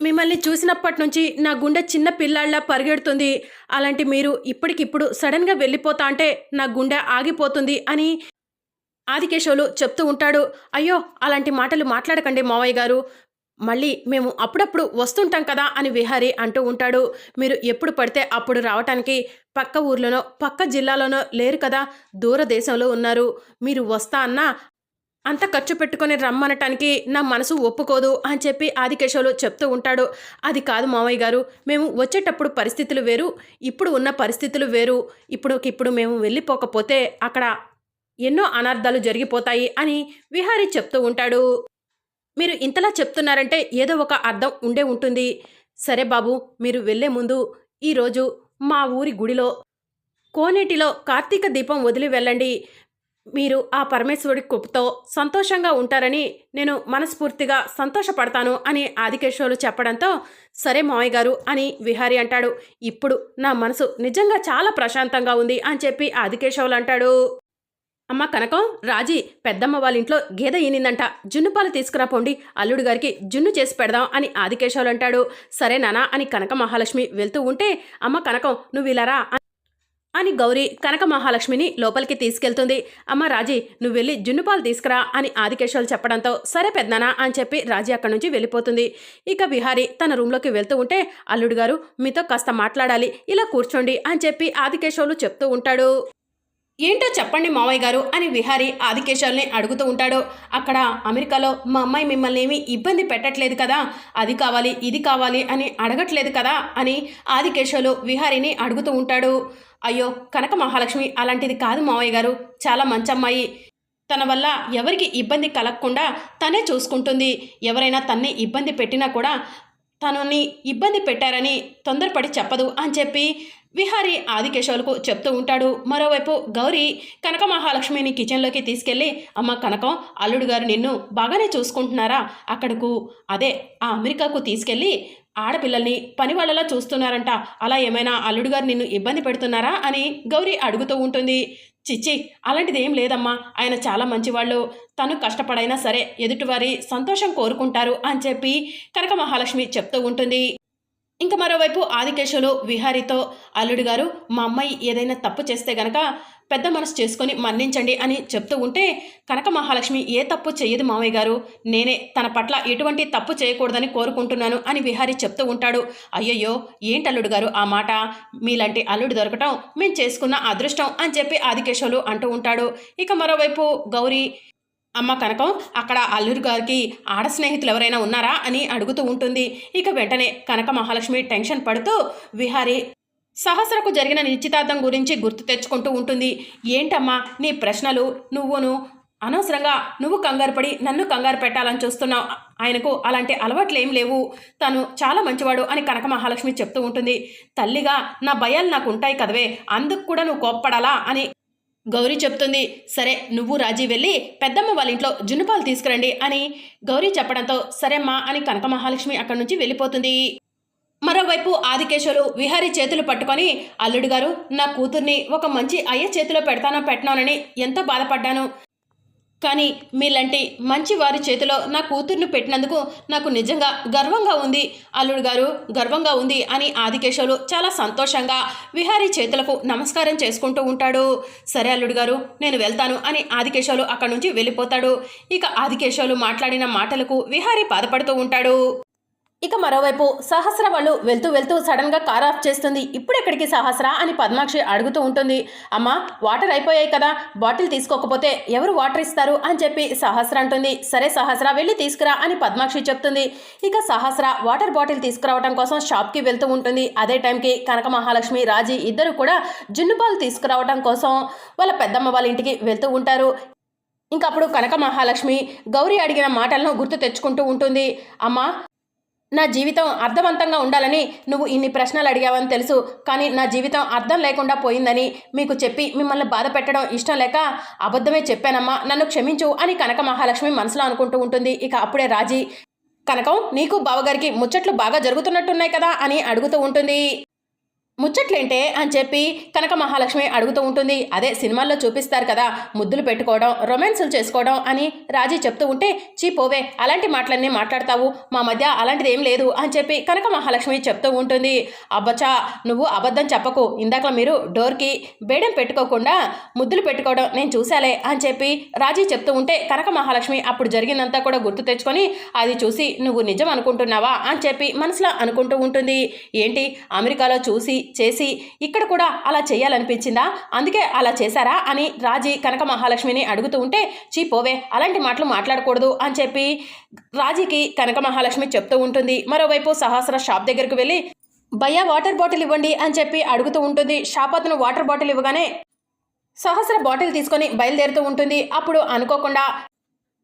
మిమ్మల్ని చూసినప్పటి నుంచి నా గుండె చిన్న పిల్లాళ్ళ పరిగెడుతుంది. అలాంటి మీరు ఇప్పటికిప్పుడు సడన్గా వెళ్ళిపోతా అంటే నా గుండె ఆగిపోతుంది అని ఆదికేశవులు చెప్తూ ఉంటాడు. అయ్యో అలాంటి మాటలు మాట్లాడకండి మావయ్య గారు. మళ్ళీ మేము అప్పుడప్పుడు వస్తుంటాం కదా అని విహారీ అంటూ ఉంటాడు. మీరు ఎప్పుడు పడితే అప్పుడు రావటానికి పక్క ఊర్లోనో పక్క జిల్లాలోనో లేరు కదా దూర దేశంలో ఉన్నారు. మీరు వస్తా అన్నా అంత ఖర్చు పెట్టుకొని రమ్మనటానికి నా మనసు ఒప్పుకోదు అని చెప్పి ఆదికేశవులు చెప్తూ ఉంటాడు. అది కాదు మావయ్య గారు మేము వచ్చేటప్పుడు పరిస్థితులు వేరు ఇప్పుడు ఉన్న పరిస్థితులు వేరు. ఇప్పుడుకిప్పుడు ఇప్పుడు మేము వెళ్ళిపోకపోతే అక్కడ ఎన్నో అనర్థాలు జరిగిపోతాయి అని విహారీ చెప్తూ ఉంటాడు. మీరు ఇంతలా చెప్తున్నారంటే ఏదో ఒక అర్థం ఉండే ఉంటుంది. సరే బాబు మీరు వెళ్ళే ముందు ఈరోజు మా ఊరి గుడిలో కోనేటిలో కార్తీక దీపం వదిలి వెళ్ళండి. మీరు ఆ పరమేశ్వరుడి కృపతో సంతోషంగా ఉంటారని నేను మనస్ఫూర్తిగా సంతోషపడతాను అని ఆదికేశ్వరులు చెప్పడంతో సరే మావయ్య గారు అని విహారి అంటాడు. ఇప్పుడు నా మనసు నిజంగా చాలా ప్రశాంతంగా ఉంది అని చెప్పి ఆదికేశవులు అంటాడు. అమ్మ కనకం రాజీ పెద్దమ్మ వాళ్ళ ఇంట్లో గేదె ఈనిందంట. జున్ను పాలు తీసుకురా పోండి అల్లుడు గారికి జున్ను చేసి పెడదాం అని ఆదికేశవులు అంటాడు. సరే నానా అని కనక మహాలక్ష్మి వెళ్తూ ఉంటే అమ్మ కనకం నువ్వు ఇలారా అని గౌరీ కనక మహాలక్ష్మిని లోపలికి తీసుకెళ్తుంది. అమ్మ రాజీ నువ్వు వెళ్ళి జున్నుపాలు తీసుకురా అని ఆదికేశవులు చెప్పడంతో సరే పెద్దనా అని చెప్పి రాజీ అక్కడి నుంచి వెళ్ళిపోతుంది. ఇక విహారి తన రూమ్లోకి వెళ్తూ ఉంటే అల్లుడు గారు మీతో కాస్త మాట్లాడాలి ఇలా కూర్చోండి అని చెప్పి ఆదికేశవులు చెప్తూ ఉంటాడు. ఏంటో చెప్పండి మావయ్య గారు అని విహారీ ఆదికేశాల్ని అడుగుతూ ఉంటాడు. అక్కడ అమెరికాలో మా అమ్మాయి మిమ్మల్ని ఏమీ ఇబ్బంది పెట్టట్లేదు కదా? అది కావాలి ఇది కావాలి అని అడగట్లేదు కదా? అని ఆదికేశాలు విహారీని అడుగుతూ ఉంటాడు. అయ్యో కనక మహాలక్ష్మి అలాంటిది కాదు మావయ్య గారు. చాలా మంచి అమ్మాయి. తన వల్ల ఎవరికి ఇబ్బంది కలగకుండా తనే చూసుకుంటుంది. ఎవరైనా తన్ని ఇబ్బంది పెట్టినా కూడా తనని ఇబ్బంది పెట్టారని తొందరపడి చెప్పదు అని చెప్పి విహారి ఆదికేశవులకు చెప్తూ ఉంటాడు. మరోవైపు గౌరీ కనక మహాలక్ష్మిని కిచెన్లోకి తీసుకెళ్ళి అమ్మ కనకం అల్లుడు గారు నిన్ను బాగానే చూసుకుంటున్నారా? అక్కడకు అదే ఆ అమెరికాకు తీసుకెళ్ళి ఆడపిల్లల్ని పని వాళ్ళలా చూస్తున్నారంట. అలా ఏమైనా అల్లుడు గారు నిన్ను ఇబ్బంది పెడుతున్నారా? అని గౌరీ అడుగుతూ ఉంటుంది. చిచ్చి అలాంటిది ఏం లేదమ్మా. ఆయన చాలా మంచివాళ్ళు. తను కష్టపడైనా సరే ఎదుటివారి సంతోషం కోరుకుంటారు అని చెప్పి కనక మహాలక్ష్మి చెప్తూ ఉంటుంది. ఇంకా మరోవైపు ఆదికేశవులు విహారితో అల్లుడు గారు మా అమ్మాయి ఏదైనా తప్పు చేస్తే గనక పెద్ద మనసు చేసుకొని మన్నించండి అని చెప్తూ ఉంటే కనక మహాలక్ష్మి ఏ తప్పు చేయదు మామయ్య గారు. నేనే తన పట్ల ఎటువంటి తప్పు చేయకూడదని కోరుకుంటున్నాను అని విహారి చెప్తూ ఉంటాడు. అయ్యయ్యో ఏంటి అల్లుడు గారు ఆ మాట? మీలాంటి అల్లుడు దొరకటం మేము చేసుకున్న అదృష్టం అని చెప్పి ఆదికేశవులు అంటూ ఉంటాడు. ఇక మరోవైపు గౌరీ అమ్మ కనకం అక్కడ అల్లూరు గారికి ఆడ స్నేహితులు ఎవరైనా ఉన్నారా అని అడుగుతూ ఉంటుంది. ఇక వెంటనే కనక మహాలక్ష్మి టెన్షన్ పడుతూ విహారి సహస్రకు జరిగిన నిశ్చితార్థం గురించి గుర్తు తెచ్చుకుంటూ ఉంటుంది. ఏంటమ్మా నీ ప్రశ్నలు? నువ్వును అనవసరంగా నువ్వు కంగారు పడి నన్ను కంగారు పెట్టాలని చూస్తున్నావు. ఆయనకు అలాంటి అలవాట్లు ఏం లేవు. తను చాలా మంచివాడు అని కనక మహాలక్ష్మి చెప్తూ ఉంటుంది. తల్లిగా నా భయాలు నాకు ఉంటాయి కదవే. అందుకు కూడా నువ్వు కోప్పడాలా అని గౌరీ చెప్తుంది సరే నువ్వు రాజీ వెళ్ళి పెద్దమ్మ వాళ్ళ ఇంట్లో జున్నుపాలు తీసుకురండి అని గౌరీ చెప్పడంతో సరేమ్మా అని కనక మహాలక్ష్మి అక్కడి నుంచి వెళ్ళిపోతుంది. మరోవైపు ఆదికేశవులు విహారీ చేతులు పట్టుకొని అల్లుడు గారు నా కూతుర్ని ఒక మంచి అయ్య చేతిలో పెడతానో పెట్టనోనని ఎంతో బాధపడ్డాను. కానీ మీలాంటి మంచి వారి చేతిలో నా కూతుర్ను పెట్టినందుకు నాకు నిజంగా గర్వంగా ఉంది. అల్లుడు గారు గర్వంగా ఉంది అని ఆదికేశవులు చాలా సంతోషంగా విహారీ చేతులకు నమస్కారం చేసుకుంటూ ఉంటాడు. సరే అల్లుడు గారు నేను వెళ్తాను అని ఆదికేశవులు అక్కడి నుంచి వెళ్ళిపోతాడు. ఇక ఆదికేశవులు మాట్లాడిన మాటలకు విహారీ బాధపడుతూ ఉంటాడు. ఇక మరోవైపు సహస్ర వాళ్ళు వెళ్తూ వెళ్తూ సడన్గా కార్ ఆఫ్ చేస్తుంది. ఇప్పుడు ఎక్కడికి సహస్ర అని పద్మాక్షి అడుగుతూ ఉంటుంది. అమ్మ వాటర్ అయిపోయాయి కదా బాటిల్ తీసుకోకపోతే ఎవరు వాటర్ ఇస్తారు అని చెప్పి సహస్ర అంటుంది. సరే సహస్ర వెళ్ళి తీసుకురా అని పద్మాక్షి చెప్తుంది. ఇక సహస్ర వాటర్ బాటిల్ తీసుకురావడం కోసం షాప్కి వెళ్తూ ఉంటుంది. అదే టైంకి కనక మహాలక్ష్మి రాజీ ఇద్దరు కూడా జున్నుపాలు తీసుకురావడం కోసం వాళ్ళ పెద్దమ్మ వాళ్ళ ఇంటికి వెళ్తూ ఉంటారు. ఇంకా అప్పుడు కనక మహాలక్ష్మి గౌరీ అడిగిన మాటలను గుర్తు తెచ్చుకుంటూ ఉంటుంది. అమ్మ నా జీవితం అర్థవంతంగా ఉండాలని నువ్వు ఇన్ని ప్రశ్నలు అడిగావని తెలుసు. కానీ నా జీవితం అర్థం లేకుండా పోయిందని మీకు చెప్పి మిమ్మల్ని బాధ పెట్టడం ఇష్టం లేక అబద్ధమే చెప్పానమ్మా నన్ను క్షమించు అని కనక మహాలక్ష్మి మనసులో అనుకుంటూ ఉంటుంది. ఇక అప్పుడే రాజీ కనకం నీకు బావగారికి ముచ్చట్లు బాగా జరుగుతున్నట్టున్నాయి కదా అని అడుగుతూ ఉంటుంది. ముచ్చట్లేంటే అని చెప్పి కనక మహాలక్ష్మి అడుగుతూ ఉంటుంది. అదే సినిమాల్లో చూపిస్తారు కదా ముద్దులు పెట్టుకోవడం రొమాన్సులు చేసుకోవడం అని రాజీ చెప్తూ ఉంటే చీ పోవే అలాంటి మాటలన్నీ మాట్లాడతావు మా మధ్య అలాంటిది ఏం లేదు అని చెప్పి కనక మహాలక్ష్మి చెప్తూ ఉంటుంది. అబ్బచా నువ్వు అబద్ధం చెప్పకు ఇందాక మీరు డోర్కి బేడం పెట్టుకోకుండా ముద్దులు పెట్టుకోవడం నేను చూశాలే అని చెప్పి రాజీ చెప్తూ ఉంటే కనక మహాలక్ష్మి అప్పుడు జరిగిందంతా కూడా గుర్తు తెచ్చుకొని అది చూసి నువ్వు నిజం అనుకుంటున్నావా అని చెప్పి మనసులో అనుకుంటూ ఉంటుంది. ఏంటి అమెరికాలో చూసి చేసి ఇక్కడ కూడా అలా చేయాలనిపించిందా? అందుకే అలా చేశారా? అని రాజీ కనక మహాలక్ష్మిని అడుగుతూ ఉంటే చీ పోవే అలాంటి మాటలు మాట్లాడకూడదు అని చెప్పి రాజీకి కనక మహాలక్ష్మి చెప్తూ ఉంటుంది. మరోవైపు సహస్ర షాప్ దగ్గరకు వెళ్ళి భయ్యా వాటర్ బాటిల్ ఇవ్వండి అని చెప్పి అడుగుతూ ఉంటుంది. షాప్ అతను వాటర్ బాటిల్ ఇవ్వగానే సహస్ర బాటిల్ తీసుకొని బయలుదేరుతూ ఉంటుంది. అప్పుడు అనుకోకుండా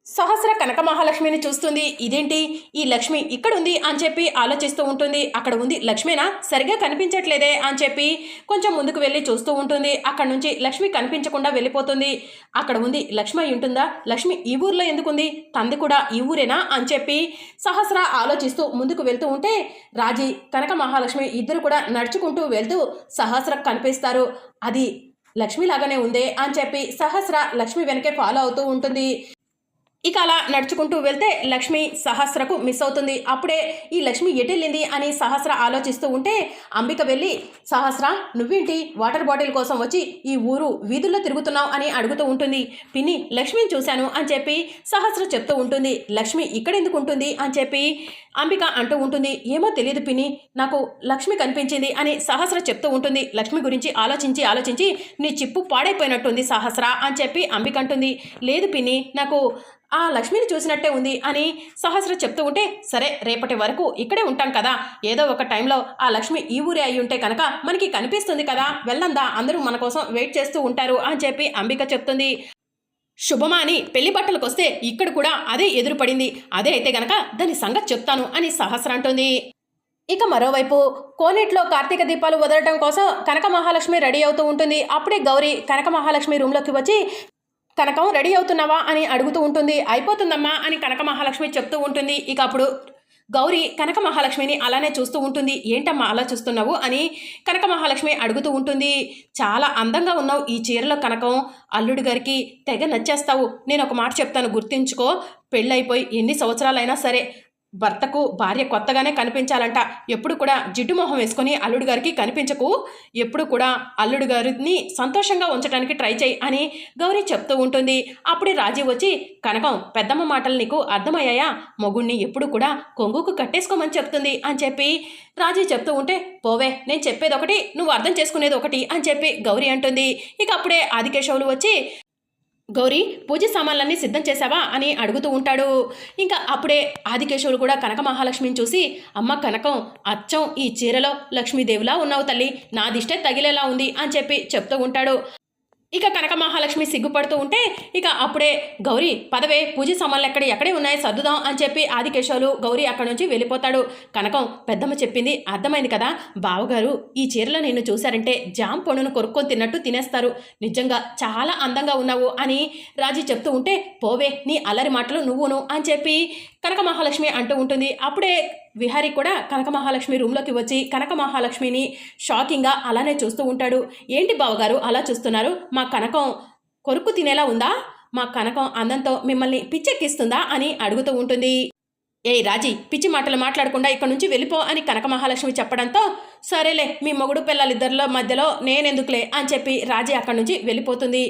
సహస్ర కనక మహాలక్ష్మిని చూస్తుంది. ఇదేంటి? ఈ లక్ష్మి ఇక్కడ ఉంది అని చెప్పి ఆలోచిస్తూ ఉంటుంది. అక్కడ ఉంది లక్ష్మేనా? సరిగా కనిపించట్లేదే అని చెప్పి కొంచెం ముందుకు వెళ్ళి చూస్తూ ఉంటుంది. అక్కడ నుంచి లక్ష్మి కనిపించకుండా వెళ్ళిపోతుంది. అక్కడ ఉంది లక్ష్మి ఉంటుందా? లక్ష్మి ఈ ఊర్లో ఎందుకుంది? తంది కూడా ఈ ఊరేనా అని చెప్పి సహస్ర ఆలోచిస్తూ ముందుకు వెళ్తూ ఉంటే రాజీ కనక మహాలక్ష్మి ఇద్దరు కూడా నడుచుకుంటూ వెళ్తూ సహస్ర కనిపిస్తారు. అది లక్ష్మి లాగానే ఉందే అని చెప్పి సహస్ర లక్ష్మి వెనకే ఫాలో అవుతూ ఉంటుంది. ఇక అలా నడుచుకుంటూ వెళ్తే లక్ష్మి సహస్రకు మిస్ అవుతుంది. అప్పుడే ఈ లక్ష్మి ఎటెళ్ళింది అని సహస్ర ఆలోచిస్తూ ఉంటే అంబిక వెళ్ళి సహస్ర నువ్వేంటి? వాటర్ బాటిల్ కోసం వచ్చి ఈ ఊరు వీధుల్లో తిరుగుతున్నావు అని అడుగుతూ ఉంటుంది. పిన్ని లక్ష్మిని చూశాను అని చెప్పి సహస్ర చెప్తూ ఉంటుంది. లక్ష్మి ఇక్కడెందుకు ఉంటుంది? అని చెప్పి అంబిక అంటూ ఉంటుంది. ఏమో తెలియదు పిన్ని నాకు లక్ష్మి కనిపించింది అని సహస్ర చెప్తూ ఉంటుంది. లక్ష్మి గురించి ఆలోచించి ఆలోచించి నీ చిప్పు పాడైపోయినట్టుంది సహస్ర అని చెప్పి అంబిక అంటుంది. లేదు పిన్ని నాకు ఆ లక్ష్మిని చూసినట్టే ఉంది అని సహస్ర చెప్తూ ఉంటే సరే రేపటి వరకు ఇక్కడే ఉంటాం కదా. ఏదో ఒక టైంలో ఆ లక్ష్మి ఈ ఊరే అయి ఉంటే కనుక మనకి కనిపిస్తుంది కదా. వెళ్ళందా అందరూ మన కోసం వెయిట్ చేస్తూ ఉంటారు అని చెప్పి అంబిక చెప్తుంది. శుభమా అని పెళ్ళి బట్టలకు వస్తే ఇక్కడ కూడా అదే ఎదురుపడింది అదే అయితే గనక దాని సంగతి చెప్తాను అని సహస్ర అంటుంది. ఇక మరోవైపు కోనేట్లో కార్తీక దీపాలు వదలటం కోసం కనక మహాలక్ష్మి రెడీ అవుతూ ఉంటుంది. అప్పుడే గౌరీ కనక మహాలక్ష్మి రూమ్లోకి వచ్చి కనకం రెడీ అవుతున్నావా అని అడుగుతూ ఉంటుంది. అయిపోతుందమ్మా అని కనక మహాలక్ష్మి చెప్తూ ఉంటుంది. ఇక అప్పుడు గౌరీ కనక మహాలక్ష్మిని అలానే చూస్తూ ఉంటుంది. ఏంటమ్మా అలా చూస్తున్నావు అని కనక మహాలక్ష్మి అడుగుతూ ఉంటుంది. చాలా అందంగా ఉన్నావు ఈ చీరలో కనకం. అల్లుడి గారికి తెగ నచ్చేస్తావు. నేను ఒక మాట చెప్తాను గుర్తించుకో. పెళ్ళైపోయి ఎన్ని సంవత్సరాలైనా సరే భర్తకు భార్య కొత్తగానే కనిపించాలంట. ఎప్పుడు కూడా జిడ్డు మొహం వేసుకొని అల్లుడు గారికి కనిపించకు. ఎప్పుడు కూడా అల్లుడు గారిని సంతోషంగా ఉంచడానికి ట్రై చేయి అని గౌరీ చెప్తూ ఉంటుంది. అప్పుడే రాజీ వచ్చి కనకం పెద్దమ్మ మాటలు నీకు అర్థమయ్యాయా? మొగుణ్ణి ఎప్పుడు కూడా కొంగుకు కట్టేసుకోమని చెప్తుంది అని చెప్పి రాజీ చెప్తూ ఉంటే పోవే నేను చెప్పేది ఒకటి నువ్వు అర్థం చేసుకునేది ఒకటి అని చెప్పి గౌరీ అంటుంది. ఇక అప్పుడే ఆదికేశవులు వచ్చి గౌరీ పూజ సామాన్లన్నీ సిద్ధం చేశావా అని అడుగుతూ ఉంటాడు. ఇంకా అప్పుడే ఆదికేశవుడు కూడా కనక మహాలక్ష్మిని చూసి అమ్మ కనకం అచ్చం ఈ చీరలో లక్ష్మీదేవిలా ఉన్నావు తల్లి నా దిష్టే తగిలేలా ఉంది అని చెప్పి చెప్తూ ఉంటాడు. ఇక కనక మహాలక్ష్మి సిగ్గుపడుతూ ఉంటే ఇక అప్పుడే గౌరీ పదవే పూజ సామాన్లు ఎక్కడ ఎక్కడే ఉన్నాయి సర్దుదాం అని చెప్పి ఆదికేశవులు గౌరీ అక్కడి నుంచి వెళ్ళిపోతాడు. కనకం పెద్దమ్మ చెప్పింది అర్థమైంది కదా బావగారు ఈ చీరలో నిన్ను చూశారంటే జామ్ పండును కొరుక్కొని తిన్నట్టు తినేస్తారు. నిజంగా చాలా అందంగా ఉన్నావు అని రాజీ చెప్తూ ఉంటే పోవే నీ అల్లరి మాటలు నువ్వును అని చెప్పి కనక మహాలక్ష్మి అంటూ ఉంటుంది. అప్పుడే విహారి కూడా కనక మహాలక్ష్మి రూమ్లోకి వచ్చి కనక మహాలక్ష్మిని షాకింగ్గా అలానే చూస్తూ ఉంటాడు. ఏంటి బావగారు అలా చూస్తున్నారు? మా కనకం కొరుకు తినేలా ఉందా? మా కనకం అందంతో మిమ్మల్ని పిచ్చెక్కిస్తుందా అని అడుగుతూ ఉంటుంది. ఏ రాజీ పిచ్చి మాటలు మాట్లాడకుండా ఇక్కడ నుంచి వెళ్ళిపో అని కనక మహాలక్ష్మి చెప్పడంతో సరేలే మీ మొగుడు పిల్లలిద్దరిలో మధ్యలో నేనెందుకులే అని చెప్పి రాజీ అక్కడి నుంచి వెళ్ళిపోతుంది.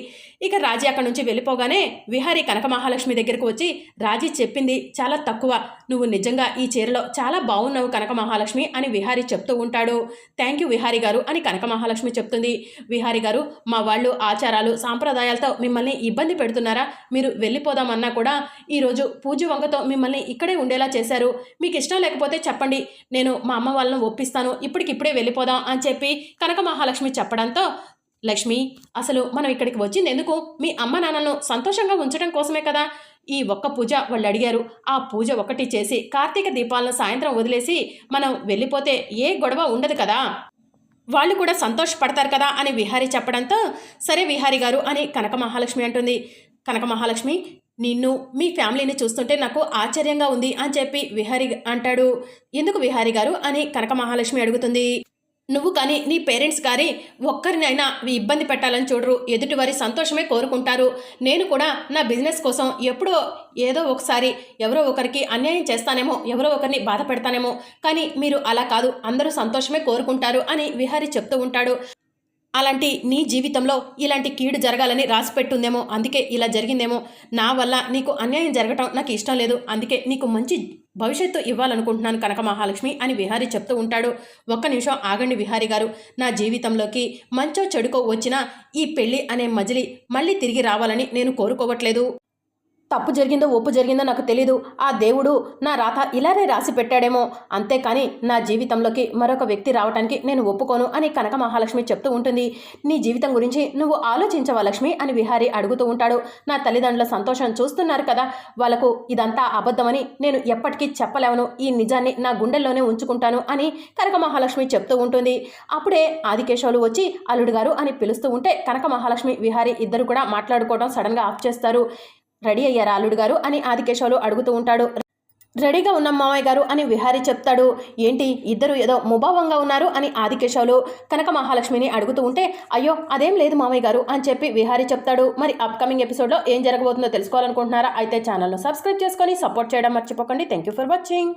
ఇక రాజీ అక్కడి నుంచి వెళ్ళిపోగానే విహారీ కనక మహాలక్ష్మి దగ్గరకు వచ్చి రాజీ చెప్పింది చాలా తక్కువ. నువ్వు నిజంగా ఈ చీరలో చాలా బాగున్నావు కనక మహాలక్ష్మి అని విహారీ చెప్తూ ఉంటాడు. థ్యాంక్ యూ విహారీ గారు అని కనక మహాలక్ష్మి చెప్తుంది. విహారీ గారు మా వాళ్ళు ఆచారాలు సాంప్రదాయాలతో మిమ్మల్ని ఇబ్బంది పెడుతున్నారా? మీరు వెళ్ళిపోదామన్నా కూడా ఈరోజు పూజ వంగతో మిమ్మల్ని ఇక్కడే ఉండేలా చేశారు. మీకు ఇష్టం లేకపోతే చెప్పండి. నేను మా అమ్మ వాళ్ళని ఒప్పిస్తాను. ఇప్పటికిప్పుడే వెళ్ళిపోదాం అని చెప్పి కనక మహాలక్ష్మి చెప్పడంతో లక్ష్మి అసలు మనం ఇక్కడికి వచ్చింది ఎందుకు? మీ అమ్మ నాన్నలను సంతోషంగా ఉంచడం కోసమే కదా? ఈ ఒక్క పూజ వాళ్ళు అడిగారు. ఆ పూజ ఒకటి చేసి కార్తీక దీపాలను సాయంత్రం వదిలేసి మనం వెళ్ళిపోతే ఏ గొడవ ఉండదు కదా? వాళ్ళు కూడా సంతోషపడతారు కదా అని విహారీ చెప్పడంతో సరే విహారీ గారు అని కనక మహాలక్ష్మి అంటుంది. కనక మహాలక్ష్మి నిన్ను మీ ఫ్యామిలీని చూస్తుంటే నాకు ఆశ్చర్యంగా ఉంది అని చెప్పి విహారీ అంటాడు. ఎందుకు విహారీ గారు అని కనక మహాలక్ష్మి అడుగుతుంది. నువ్వు కానీ నీ పేరెంట్స్ కానీ ఒక్కరినైనా ఇబ్బంది పెట్టాలని చూడరు. ఎదుటివారి సంతోషమే కోరుకుంటారు. నేను కూడా నా బిజినెస్ కోసం ఎప్పుడో ఏదో ఒకసారి ఎవరో ఒకరికి అన్యాయం చేస్తానేమో ఎవరో ఒకరిని బాధ పెడతానేమో కానీ మీరు అలా కాదు అందరూ సంతోషమే కోరుకుంటారు అని విహారి చెప్తూ ఉంటాడు. అలాంటి నీ జీవితంలో ఇలాంటి కీడు జరగాలని రాసి పెట్టుందేమో అందుకే ఇలా జరిగిందేమో. నా వల్ల నీకు అన్యాయం జరగటం నాకు ఇష్టం లేదు అందుకే నీకు మంచి భవిష్యత్తు ఇవ్వాలనుకుంటున్నాను కనక మహాలక్ష్మి అని విహారీ చెప్తూ ఉంటాడు. ఒక్క నిమిషం ఆగండి విహారీ గారు. నా జీవితంలోకి మంచో చెడుకో వచ్చిన ఈ పెళ్ళి అనే మజిలి మళ్ళీ తిరిగి రావాలని నేను కోరుకోవట్లేదు. తప్పు జరిగిందో ఒప్పు జరిగిందో నాకు తెలీదు. ఆ దేవుడు నా రాత ఇలానే రాసి పెట్టాడేమో. అంతేకాని నా జీవితంలోకి మరొక వ్యక్తి రావడానికి నేను ఒప్పుకోను అని కనక మహాలక్ష్మి చెప్తూ ఉంటుంది. నీ జీవితం గురించి నువ్వు ఆలోచించవా లక్ష్మి అని విహారి అడుగుతూ ఉంటాడు. నా తల్లిదండ్రుల సంతోషం చూస్తున్నారు కదా. వాళ్ళకు ఇదంతా అబద్ధమని నేను ఎప్పటికీ చెప్పలేవను. ఈ నిజాన్ని నా గుండెల్లోనే ఉంచుకుంటాను అని కనక మహాలక్ష్మి చెప్తూ ఉంటుంది. అప్పుడే ఆదికేశవులు వచ్చి అల్లుడు గారు అని పిలుస్తూ ఉంటే కనక మహాలక్ష్మి విహారి ఇద్దరు కూడా మాట్లాడుకోవడం సడన్గా ఆఫ్ చేస్తారు. రెడీ అయ్యారా అల్లుడు గారు అని ఆదికేశవులు అడుగుతూ ఉంటాడు. రెడీగా ఉన్న మామయ్య గారు అని విహారి చెప్తాడు. ఏంటి ఇద్దరు ఏదో ముభావంగా ఉన్నారు అని ఆదికేశవులు కనక మహాలక్ష్మిని అడుగుతూ ఉంటే అయ్యో అదేం లేదు మామయ్య గారు అని చెప్పి విహారి చెప్తాడు. మరి అప్కమింగ్ ఎపిసోడ్లో ఏం జరగబోతుందో తెలుసుకోవాలనుకుంటున్నారా? అయితే ఛానల్ను సబ్స్క్రైబ్ చేసుకొని సపోర్ట్ చేయడం మర్చిపోకండి. Thank you for watching